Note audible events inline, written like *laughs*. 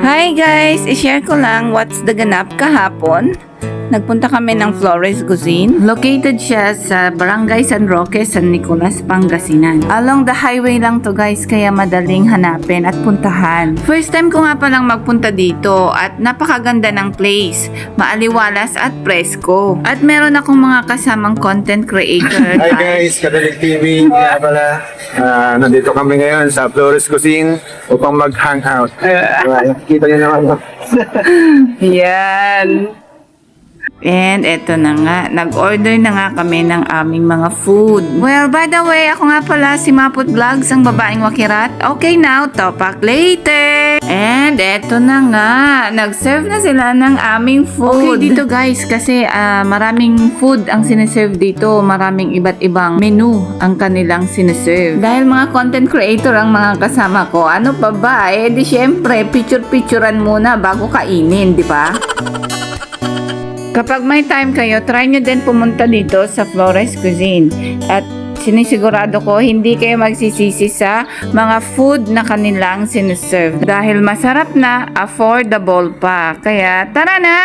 Hi guys! I-share ko lang what's the ganap kahapon. Nagpunta kami ng Flores Cuisine. Located siya sa Barangay San Roque, San Nicolas, Pangasinan. Along the highway lang to guys, kaya madaling hanapin at puntahan. First time ko nga palang magpunta dito at napakaganda ng place. Maaliwalas at presko. At meron akong mga kasamang content creator. *laughs* Hi guys, Kadalig TV. Kaya pala, ah, nandito kami ngayon sa Flores Cuisine upang mag-hangout. Uh, *laughs* kita niyo naman. *laughs* Yan. And eto na nga, nag-order na nga kami ng aming mga food. Well, by the way, ako nga pala si Maput Vlogs, ang babaeng wakirat. Okay now, topak later! And eto na nga, nag-serve na sila ng aming food. Okay dito guys, kasi ah, maraming food ang sineserve dito. Maraming iba't ibang menu ang kanilang sineserve. Dahil mga content creator ang mga kasama ko, ano pa ba? Eh di syempre, picture-picturean muna bago kainin, di ba? Kapag may time kayo, try nyo din pumunta dito sa Flores Cuisine. At sinisigurado ko, hindi kayo magsisisi sa mga food na kanilang siniserve. Dahil masarap na, affordable pa. Kaya tara na!